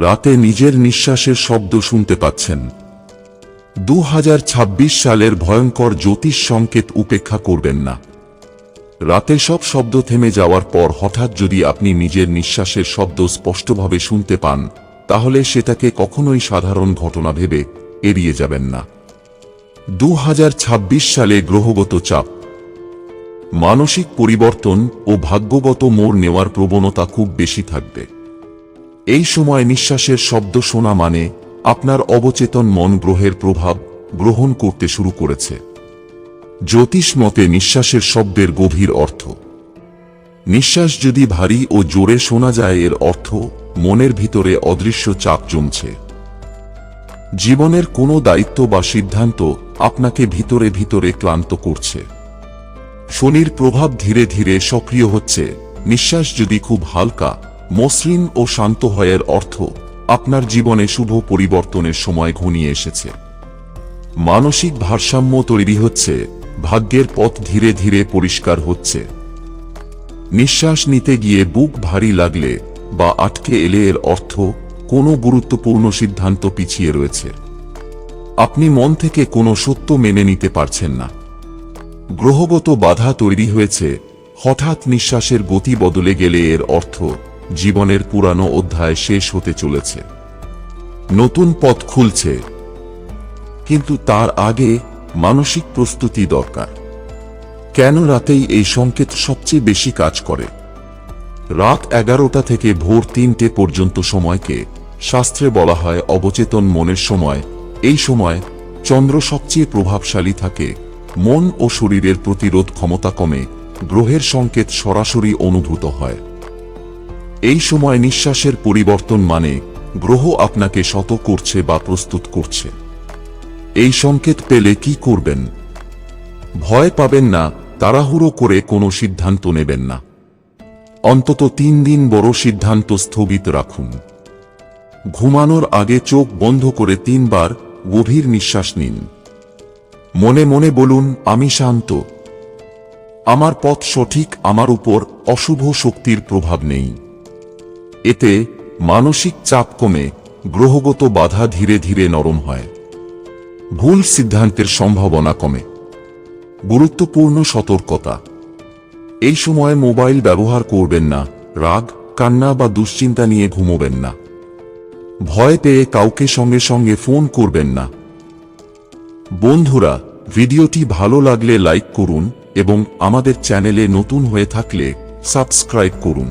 রাতে নিজের নিঃশ্বাসের শব্দ শুনতে পাচ্ছেন। দু হাজার ছাব্বিশ সালের ভয়ঙ্কর জ্যোতিষ সংকেত উপেক্ষা করবেন না। রাতে সব শব্দ থেমে যাওয়ার পর হঠাৎ যদি আপনি নিজের নিঃশ্বাসের শব্দ স্পষ্টভাবে শুনতে পান, তাহলে সেটাকে কখনোই সাধারণ ঘটনা ভেবে এড়িয়ে যাবেন না। দু হাজার ছাব্বিশ সালে গ্রহগত চাপ। মানসিক পরিবর্তন ও ভাগ্যগত মোড় নেওয়ার প্রবণতা খুব বেশি থাকবে। এই সময় নিঃশ্বাসের শব্দ শোনা মানে আপনার অবচেতন মন গ্রহের প্রভাব গ্রহণ করতে শুরু করেছে। জ্যোতিষ মতে নিঃশ্বাসের শব্দের গভীর অর্থ। নিঃশ্বাস যদি ভারী ও জোরে শোনা যায়, এর অর্থ মনের ভিতরে অদৃশ্য চাপ জমছে। জীবনের কোনো দায়িত্ব বা সিদ্ধান্ত আপনাকে ভিতরে ভিতরে ক্লান্ত করছে। শনির প্রভাব ধীরে ধীরে সক্রিয় হচ্ছে। নিঃশ্বাস যদি খুব হালকা মসৃণ ও শান্ত হয় এর অর্থ আপনার জীবনে শুভ পরিবর্তনের সময় ঘনিয়ে এসেছে। মানসিক ভারসাম্য তৈরি হচ্ছে, ভাগ্যের পথ ধীরে ধীরে পরিষ্কার হচ্ছে। নিঃশ্বাস নিতে গিয়ে বুক ভারী লাগলে বা আটকে এলে এর অর্থ কোনো গুরুত্বপূর্ণ সিদ্ধান্ত পিছিয়ে রয়েছে। আপনি মন থেকে কোনো সত্য মেনে নিতে পারছেন না। গ্রহগত বাধা তৈরি হয়েছে, হঠাৎ নিঃশ্বাসের গতি বদলে গেলে এর অর্থ জীবনের পুরানো অধ্যায় শেষ হতে চলেছে। নতুন পথ খুলছে। কিন্তু তার আগে মানসিক প্রস্তুতি দরকার। কেন রাতেই এই সংকেত সবচেয়ে বেশি কাজ করে? রাত এগারোটা থেকে ভোর তিনটে পর্যন্ত সময়কে শাস্ত্রে বলা হয় অবচেতন মনের সময়। এই সময় চন্দ্র সবচেয়ে প্রভাবশালী থাকে। মন ও শরীরের প্রতিরোধ ক্ষমতা কমে। গ্রহের সংকেত সরাসরি অনুভূত হয়। এই সময় নিঃশ্বাসের পরিবর্তন মানে গ্রহ আপনাকে শত করছে বা প্রস্তুত করছে। এই সংকেত পেলে কি করবেন? ভয় পাবেন না, তাড়াহুড়ো করে কোনো সিদ্ধান্ত নেবেন না। অন্তত তিন দিন বড় সিদ্ধান্ত স্থগিত রাখুন। ঘুমানোর আগে চোখ বন্ধ করে তিনবার গভীর নিঃশ্বাস নিন। মনে মনে বলুন, আমি শান্ত। আমার পথ সঠিক, আমার উপর অশুভ শক্তির প্রভাব নেই। এতে মানসিক চাপ কমে গ্রহগত বাধা ধীরে ধীরে নরম হয়। ভুল সিদ্ধান্তের সম্ভাবনা কমে। গুরুত্বপূর্ণ সতর্কতা। এই সময় মোবাইল ব্যবহার করবেন না। রাগ, কান্না বা দুশ্চিন্তা নিয়ে ঘুমোবেন না। ভয় পেয়ে কাউকে সঙ্গে সঙ্গে ফোন করবেন না। বন্ধুরা, ভিডিওটি ভালো লাগলে লাইক করুন এবং আমাদের চ্যানেলে নতুন হয়ে থাকলে সাবস্ক্রাইব করুন।